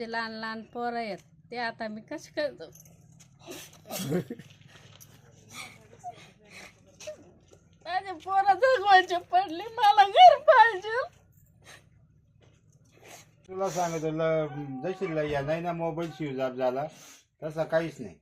ते लहान लहान पोरं आहेत ते आता मी कशी करतो? माझे पोरं जगवायचे पडले मला घर पाहिजे. तुला सांगतो ल- जशी ल- या नाही ना मोबाईल स्विच झाला तसा काहीच नाही.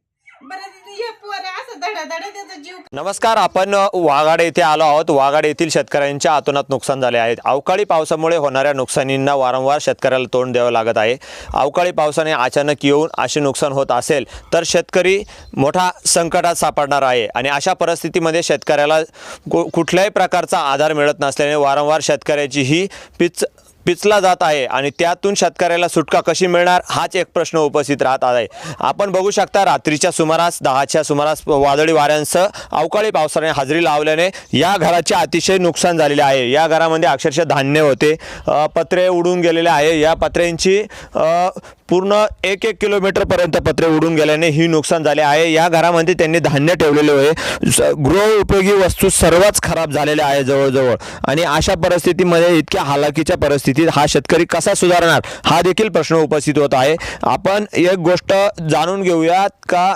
नमस्कार आपण वाघाडे वाघाड येथे आलो आहोत. वाघाड येथील शेतकऱ्यांच्या आतोनात नुकसान झाले आहेत अवकाळी पावसामुळे होणाऱ्या नुकसानींना वारंवार शेतकऱ्याला तोंड द्यावं लागत आहे. अवकाळी पावसाने अचानक येऊन असे नुकसान होत असेल तर शेतकरी मोठा संकटात सापडणार आहे. आणि अशा परिस्थितीमध्ये शेतकऱ्याला कु- कुठल्याही प्रकारचा आधार मिळत नसल्याने वारंवार शेतकऱ्याची ही पिच पिचला जात आहे आणि त्यातून शेतकऱ्याला सुटका कशी मिळणार हाच एक प्रश्न उपस्थित राहत आहे. आपण बघू शकता रात्रीच्या सुमारास दहाच्या सुमारास वादळी वाऱ्यांसह अवकाळी पावसाने हजेरी लावल्याने या घराचे अतिशय नुकसान झालेले आहे. या घरामध्ये अक्षरशः धान्य होते. पत्रे उडून गेलेले आहे. या पत्र्यांची पूर्ण एक एक किलोमीटरपर्यंत पत्रे उडून गेल्याने ही नुकसान झाले आहे. या घरामध्ये त्यांनी धान्य ठेवलेले आहे. गृह उपयोगी वस्तू सर्वच खराब झालेल्या आहे जवळजवळ. आणि अशा परिस्थितीमध्ये इतक्या हालाकीच्या परिस्थितीत हा शेतकरी कसा सुधारणार हा देखील प्रश्न उपस्थित होत आहे. आपण एक गोष्ट जाणून घेऊयात का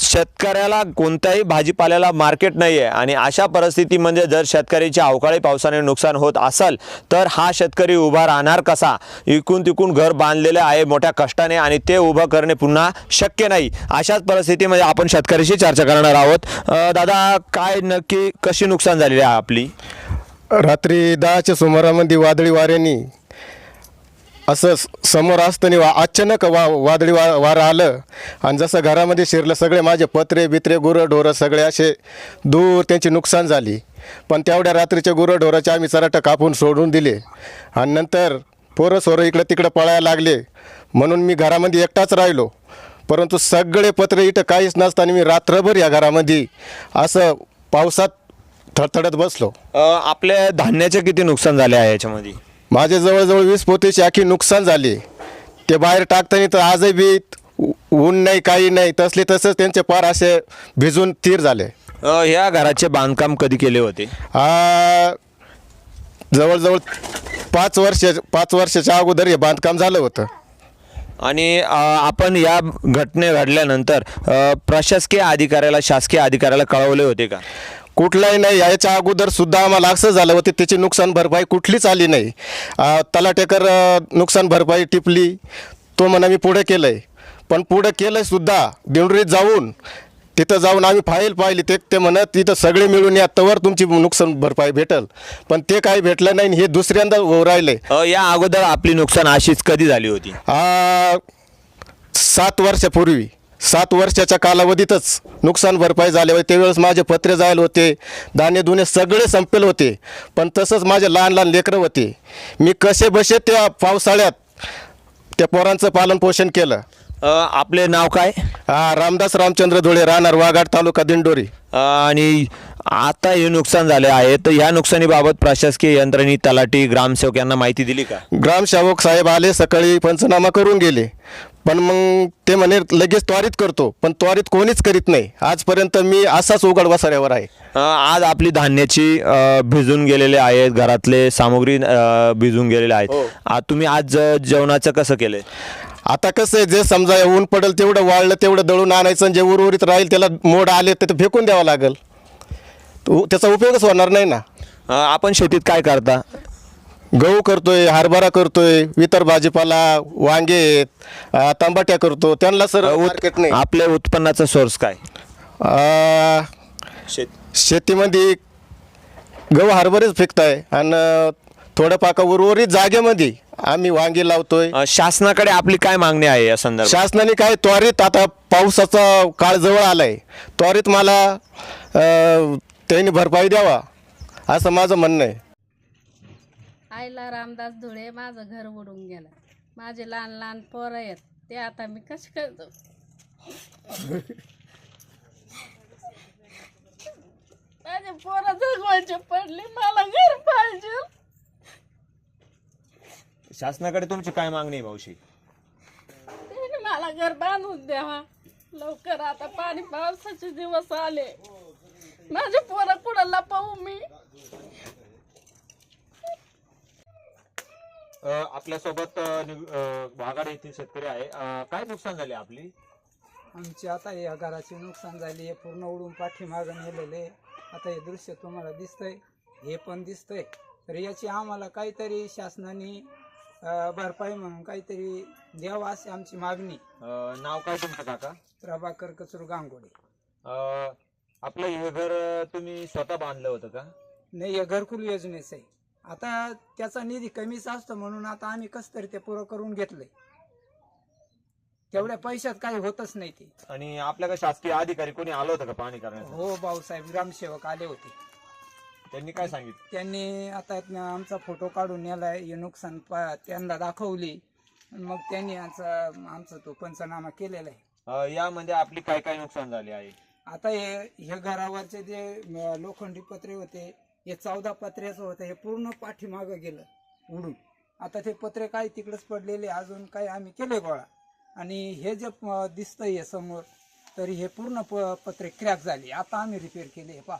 शेतकऱ्याला कोणत्याही भाजीपाल्याला मार्केट नाही आहे आणि अशा परिस्थितीमध्ये जर शेतकऱ्याच्या अवकाळी पावसाने नुकसान होत असेल तर हा शेतकरी उभा राहणार कसा? इकून तिकून घर बांधलेले आहे मोठ्या कष्टाने आणि ते उभं करणे पुन्हा शक्य नाही. अशाच परिस्थितीमध्ये आपण शेतकऱ्याशी चर्चा करणार आहोत. दादा काय नक्की कशी नुकसान झालेली आहे आपली? रात्री दहाच्या सुमारामध्ये वादळी वाऱ्याने असं समोर असताना वा अचानक वा वादळी वा वारं आलं. आणि जसं घरामध्ये शिरलं सगळे माझे पत्रे बित्रे गुरंढोरं सगळे असे दूर त्यांची नुकसान झाली. पण तेवढ्या रात्रीच्या गुरंढोराचे आम्ही चराटं कापून सोडून दिले. आणि नंतर पोरं सोरं इकडं तिकडं पळायला लागले. म्हणून मी घरामध्ये एकटाच राहिलो. परंतु सगळे पत्रे इथं काहीच नसताना मी रात्रभर या घरामध्ये असं पावसात थडथडत बसलो. अं, आपल्या धान्याचे किती नुकसान झाले आहे याच्यामध्ये? माझे जवळजवळ वीस पोतीची आखी नुकसान झाली. ते बाहेर टाकताना तर आजही बी उ- ऊन नाही काही नाही तसले तसंच त्यांचे पार असे भिजून तीर झाले. अं, ह्या घराचे बांधकाम कधी केले होते? जवळजवळ पाच वर्ष पाच वर्षाच्या अगोदर हे बांधकाम झालं होतं. आणि अ, आपण या घटने घडल्यानंतर अ, प्रशासकीय अधिकाऱ्याला शासकीय अधिकाऱ्याला कळवले होते का? कुठलाही नाही. याच्या अगोदर सुद्धा आम्हाला असं झालं होतं. त्याची नुकसान भरपाई कुठलीच आली नाही. तलाटेकर अ, नुकसान भरपाई टिपली. तो म्हणा मी पुढे केलं आहे पण पुढं केलं सुद्धा. दिंडुरीत जाऊन तिथं जाऊन आम्ही फाईल पाहिली ते ते म्हणत तिथं सगळे मिळून या तवर तुमची नुकसान भरपाई भेटल. पण ते काही भेटलं नाही हे दुसऱ्यांदा राहिले. अ, या अगोदर आपली नुकसान अशीच कधी झाली होती? सात वर्षापूर्वी सात वर्षाच्या कालावधीतच नुकसान भरपाई झाले होते. त्यावेळेस माझे पत्रे जायला होते दाणे दुणे सगळे संपेल होते पण तसंच माझे लहान लहान लेकरं होते. मी कसे बसे त्या पावसाळ्यात त्या पोरांचं पालन पोषण केलं. अ, आपले नाव काय? हा रामदास रामचंद्र धुळे राहणार वाघाड तालुका दिंडोरी. अ, आणि आता हे नुकसान झाले आहे. तर या नुकसानीबाबत प्रशासकीय यंत्रणी तलाठी ग्रामसेवक यांना माहिती दिली का? ग्रामसेवक साहेब आले सकाळी पंचनामा करून गेले. पण मग ते म्हणे लगेच त्वरित करतो. पण त्वरित कोणीच करीत नाही. आजपर्यंत मी असाच उघड वसाऱ्यावर आहे. अ, आज आपली धान्याची अ, भिजून गेलेले आहेत. घरातले सामुग्री अ, भिजून गेलेले आहेत. आ, तुम्ही आज अ, जेवणाचं कसं केलंय? आता कसं आहे जे समजा ऊन पडेल तेवढं वाळलं तेवढं दळून आणायचं आणि जे उर्वरित राहील त्याला मोड आले तर ते फेकून द्यावं लागेल. तो- त्याचा उपयोगच होणार नाही ना. अ, आपण शेतीत काय करता? गहू करतोय हरभरा करतोय इतर भाजीपाला वांगे आहेत, अं, तांबाट्या करतो. त्यांना सर मार्केट नाही. आपल्या उत्पन्नाचा सोर्स काय? अं, शेत शेतीमध्ये गहू हरभरेच फेकताय. आणि थोडं पाका उर्वरित जागेमध्ये आम्ही वांगी लावतोय. अ, शासनाकडे आपली काय मागणी आहे या संदर्भात? शासनाने काय त्वरित आता पावसाचा काळ जवळ आलाय. त्वरित मला अं, त्यांनी भरपाई द्यावा असं माझं म्हणणं आहे. आईला रामदास धुळे माझं घर उडून गेलं. माझे लहान लहान पोरं आहेत ते आता मी कशी करतो माझे पोरं जगवायचे पडले मला घर पाहिजे. शासनाकडे तुमची काय मागणी आहे भाऊशी? त्याने मला घर बांधून द्यावा. लवकर आता पाणी पावसाचे दिवस आले. माझे पोरं कुणाला पाहू मी? अ, आपल्यासोबत अ, नि- अ, वाघाड येथील शेतकरी आहे. अ, काय नुकसान झाले आपली? आमची आता या घराचे नुकसान झाली आहे. पूर्ण उडून पाठीमागं नेलेले आता हे दृश्य तुम्हाला दिसतंय. हे पण दिसतंय. तर याची आम्हाला काहीतरी शासनाने भरपाई म्हणून काहीतरी द्यावं अशी आमची मागणी. अ, नाव काय तुमचं काका? प्रभाकर कचरू गांगोडे. अ, आपलं हे घर अ, तुम्ही स्वतः बांधलं होतं का? नाही हे घरकुल योजनेचं आहे. आता त्याचा निधी कमीच असतो म्हणून आता आम्ही कसं तरी ते पुरं करून घेतलंय. तेवढ्या पैशात काही होतच नाही ते. आणि आपल्याकडे शासकीय अधिकारी कोणी आलं होतं का पाहणी करण्यासाठी हो भाऊसाहेब ग्रामसेवक आले होते. त्यांनी काय सांगितलं? त्यांनी आता आमचा फोटो काढून नेलाय हे नुकसान पा- त्यांना दाखवली. मग त्यांनी आमचा आमचा तो पंचनामा केलेला आहे. अ, यामध्ये आपली काय काय नुकसान झाले आहे? आता हे हे घरावरचे जे म, लोखंडी पत्रे होते हे चौदा पत्र्याचं होतं हे पूर्ण पाठीमागं गेलं उडून. आता ते पत्रे काय तिकडेच पडलेले अजून काय आम्ही केले गोळा. आणि हे जे म, दिसतंय हे समोर तरी हे पूर्ण प पत्रे क्रॅक झाले. आता आम्ही रिपेअर केले हे पा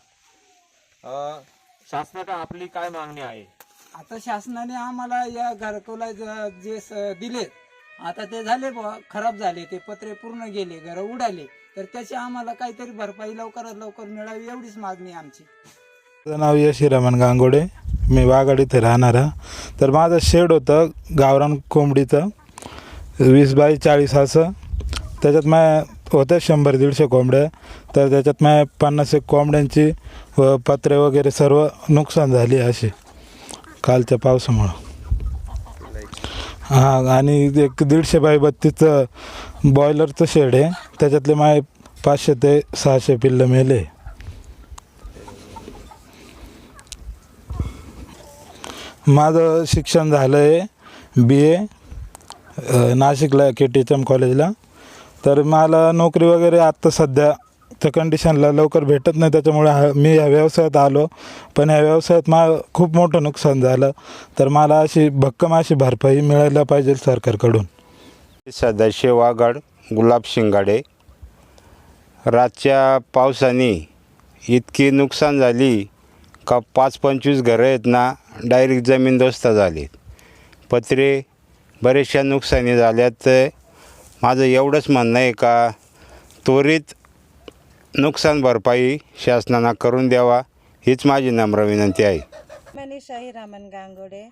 अ, शासनाकडे आपली काय मागणी आहे? आता शासनाने आम्हाला या घरकुला ज- जे स- दिले आता ते झाले बुवा, खराब झाले ते पत्रे पूर्ण गेले घर उडाले तर त्याची आम्हाला काहीतरी भरपाई लवकरात लवकर मिळावी एवढीच मागणी आहे आमची. माझं नाव यश हिरामन गांगोडे मी वाघाड इथे राहणारा तर माझं शेड होतं गावरान कोंबडीचं वीस बाय चाळीस असं. त्याच्यात माझ्या होत्या शंभर दीडशे कोंबड्या. तर त्याच्यात माझ्या पन्नास एक कोंबड्यांची व पत्रे वगैरे सर्व नुकसान झाली असे कालच्या पावसामुळं. हां आणि एक दीडशे बाय बत्तीसचं बॉयलरचं शेड आहे. त्याच्यातले माझे पाचशे ते सहाशे पिल्लं मेले. माझं शिक्षण झालं आहे बी ए नाशिकला के टी एच एम कॉलेजला तर मला नोकरी वगैरे आत्ता सध्या त्या कंडिशनला लवकर भेटत नाही. त्याच्यामुळे हा मी ह्या व्यवसायात आलो. पण ह्या व्यवसायात मा खूप मोठं नुकसान झालं. तर मला अशी भक्कम अशी भरपाई मिळायला पाहिजे सरकारकडून. सदाशिव वाघाड गुलाब शिंगाडे. रातच्या पावसाने इतकी नुकसान झाली का पाच पंचवीस घरं आहेत ना डायरेक्ट जमीन दोस्त झाली. पत्रे बरेचशा नुकसानी झाल्यात. माझं एवढंच म्हणणं आहे का त्वरित नुकसान भरपाई शासनानं करून द्यावा हीच माझी नम्र विनंती आहे. मनीषाही रामन गांगोडे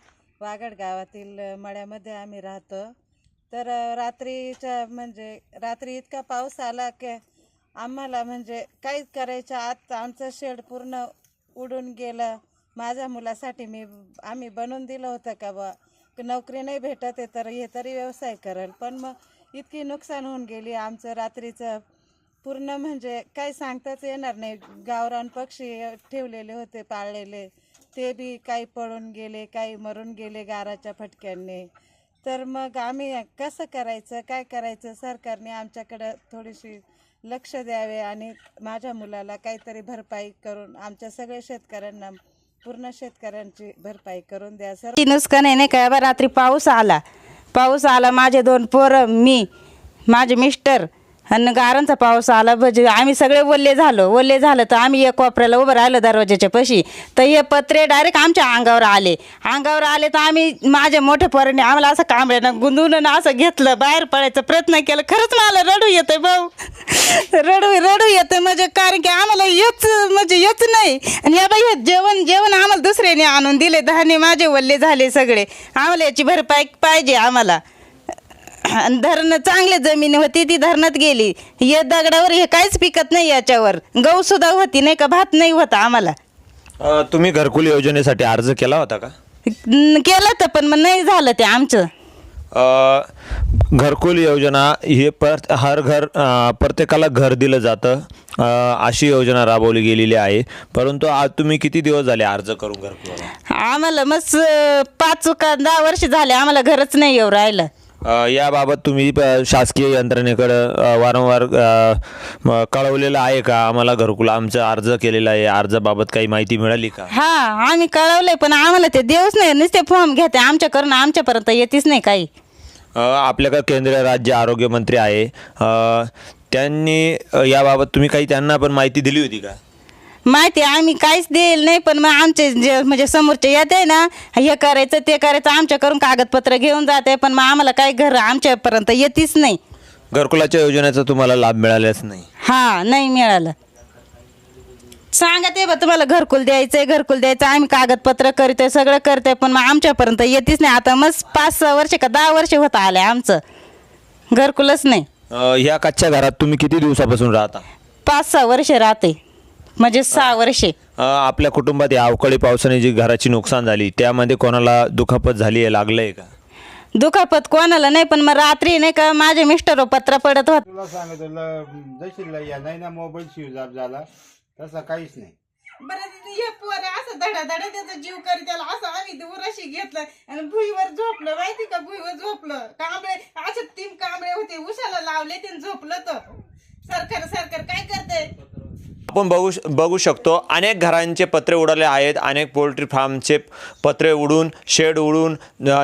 वागड गावातील मळ्यामध्ये आम्ही राहतो. तर रात्रीच्या म्हणजे रात्री इतका पाऊस आला की आम्हाला म्हणजे काहीच करायचं आत आमचं शेड पूर्ण उडून गेलं. माझ्या मुलासाठी मी आम्ही बनवून दिलं होतं का बा नोकरी नाही भेटत आहे तर हे तरी व्यवसाय करेल. पण मग इतकी नुकसान होऊन गेली. आमचं रात्रीचं पूर्ण म्हणजे काही सांगताच येणार नाही. गावरान पक्षी ठेवलेले होते पाळलेले. ते बी काही पळून गेले काही मरून गेले गाराच्या फटक्यांनी. तर मग आम्ही कसं करायचं काय करायचं? सरकारने आमच्याकडं थोडीशी लक्ष द्यावे आणि माझ्या मुलाला काहीतरी भरपाई करून आमच्या सगळ्या शेतकऱ्यांना पूर्ण शेतकऱ्यांची भरपाई करून द्या. सर नुकसान आहे नाही का? रात्री पाऊस आला. पाऊस आला माझे दोन पोरं मी माझे मिस्टर आणि गारांचा पाऊस आला म्हणजे आम्ही सगळे वल्ले झालो. वल्ले झालं तर आम्ही एक कोपऱ्याला उभं राहिलो दरवाजाच्या पशी. तर हे पत्रे डायरेक्ट आमच्या अंगावर आले. अंगावर आले तर आम्ही माझ्या मोठ्या पोराने आम्हाला असं कांबळ्यानं गुंदून आणि असं घेतलं. बाहेर पडायचा प्रयत्न केला. खरंच मला रडू येते भाऊ. रडू रडू येते म्हणजे कारण की आम्हाला येच म्हणजे येच नाही. आणि या बाई हे जेवण जेवण आम्हाला दुसऱ्याने आणून दिले. धान्य माझे वल्ले झाले सगळे. आम्हाला याची भरपाई पाहिजे आम्हाला. आणि धरणं चांगले जमीन होती ती धरणात गेली. हे दगडावर हे काहीच पिकत नाही याच्यावर. गहू सुद्धा होती नाही का भात नाही होता आम्हाला. अ, तुम्ही घरकुल योजनेसाठी अर्ज केला होता का? न- केलं तर पण मग नाही झालं ते आमचं. अ, घरकुल योजना ही पर हर घर अ, प्रत्येकाला घर दिलं जातं. अ, अशी योजना राबवली गेलेली आहे. परंतु आज तुम्ही किती दिवस झाले अर्ज करून घरकुल आम्हाला मस्त पाच का दहा वर्ष झाले. आम्हाला घरच नाही येऊ राहिलं. याबाबत तुम्ही शासकीय यंत्रणेकडं वारंवार कळवलेलं आहे का? आम्हाला घरकुल आमचा अर्ज केलेला आहे. अर्जाबाबत काही माहिती मिळाली का? हा आम्ही कळवलंय पण आम्हाला ते देऊच नाही. नुसते फॉर्म घेते. आमच्याकडून आमच्यापर्यंत येतीच नाही काही. अ, आपल्याकडे केंद्रीय राज्य आरोग्यमंत्री आहे. अ, त्यांनी अ, याबाबत तुम्ही काही त्यांना पण माहिती दिली होती का? माहिती आहे, आम्ही काहीच देईल नाही पण मग आमचे जे म्हणजे समोरचे येते ना हे करायचं ते करायचं आमच्याकडून कागदपत्र घेऊन जाते पण मग आम्हाला काही घर आमच्यापर्यंत येतीच नाही. घरकुलाच्या योजनेचा तुम्हाला लाभ मिळालाच नाही. हा नाही मिळालं. सांगा ते बा तुम्हाला घरकुल द्यायचंय घरकुल द्यायचं आम्ही कागदपत्र करतोय सगळं करतोय पण मग आमच्यापर्यंत येतीच नाही. आता मग पाच सहा वर्ष का दहा वर्ष होत आले आमचं. घरकुलच नाही. अ, ह्या कच्च्या घरात तुम्ही किती दिवसापासून राहता? पाच सहा वर्ष राहते. म्हणजे सहा वर्षे. अ, आपल्या कुटुंबात या अवकाळी पावसाने जी घराची नुकसान झाली त्यामध्ये कोणाला दुखापत झाली आहे लागलंय का? दुखापत कोणाला नाही पण मग रात्री नाही का माझे मिस्टर पत्र पडत होत. तुला सांगितलं जशी या नाही ना मोबाईल ऑफ झाला तसा काहीच नाही. बरं हे पोर असं धडा धडा त्याचा जीव करी त्याला असं आम्ही उराशी घेतलं आणि भुईवर झोपलं माहिती का? भुईवर झोपलं. कांबळे असे तीन कांबळे होते उशाला लावले ते झोपलं तर. सरकार सरकार काय करते आपण बघू श- बघू शकतो अनेक घरांचे पत्रे उडाले आहेत अनेक पोल्ट्री फार्मचे पत्रे उडून शेड उडून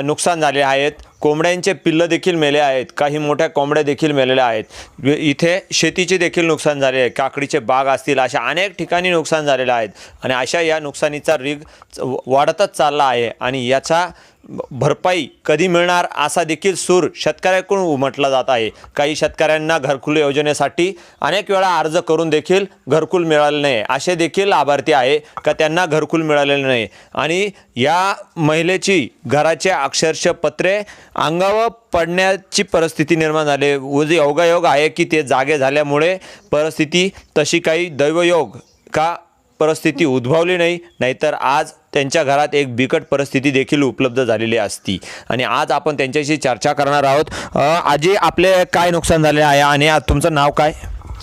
नुकसान झाले आहेत. कोंबड्यांचे पिल्लं देखील मेले आहेत काही मोठ्या कोंबड्या देखील मेलेल्या आहेत. इथे शेतीचे देखील नुकसान झाले आहे काकडीचे बाग असतील अशा अनेक ठिकाणी नुकसान झालेलं आहेत. आणि अशा या नुकसानीचा रीग च- वाढतच चालला आहे. आणि याचा भरपाई कधी मिळणार असा देखील सूर शेतकऱ्याकडून उमटला जात आहे. काही शेतकऱ्यांना घरकुल योजनेसाठी अनेक वेळा अर्ज करून देखील घरकुल मिळाले नाही. असे देखील लाभार्थी आहे का त्यांना घरकुल मिळालेले नाही? आणि या महिलेची घराचे अक्षरशः पत्रे अंगावर पडण्याची परिस्थिती निर्माण झाली. उजी योगायोग आहे की ते जागे झाल्यामुळे परिस्थिती तशी काही दैवयोग का परिस्थिती उद्भवली नाही नाहीतर आज त्यांच्या घरात एक बिकट परिस्थिती देखील उपलब्ध झालेली असती. आणि आज आपण त्यांच्याशी चर्चा करणार आहोत. आजी आपले काय नुकसान झाले आहे आणि आज तुमचं नाव काय?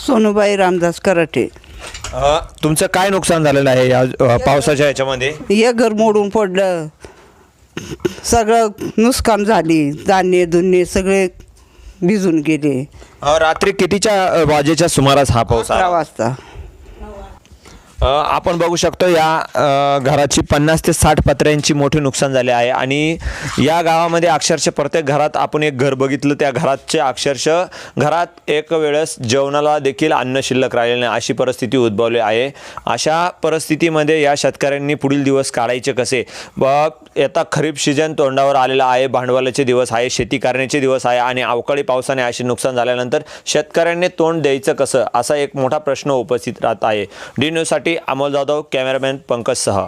सोनूबाई रामदास कराटे. तुमचं काय नुकसान झालेलं आहे या अ, पावसाच्या ह्याच्यामध्ये हे घर मोडून पडलं. सगळं नुकसान झाली. धान्य धुन्य सगळे भिजून गेले. अ, रात्री कितीच्या अ, वाजेच्या सुमारास हा पाऊस अकरा आला वाजता. आपण बघू शकतो या घराची पन्नास ते साठ पत्र्यांची मोठी नुकसान झाले आहे. आणि या गावामध्ये अक्षरशः प्रत्येक घरात आपण एक घर बघितलं त्या घराचे अक्षरशः घरात एक वेळेस जेवणाला देखील अन्न शिल्लक राहिले नाही. अशी परिस्थिती उद्भवली आहे. अशा परिस्थितीमध्ये या शेतकऱ्यांनी पुढील दिवस काढायचे कसे? व आता खरीप सीजन तोंडावर आलेला आहे भांडवलाचे दिवस आहे शेती करण्याचे दिवस आहे आणि अवकाळी पावसाने असे नुकसान झाल्यानंतर शेतकऱ्यांनी तोंड द्यायचं कसं? असा एक मोठा प्रश्न उपस्थित राहत आहे. डी न्यूजसाठी अमोल जाधव कॅमेरामॅन पंकज सह.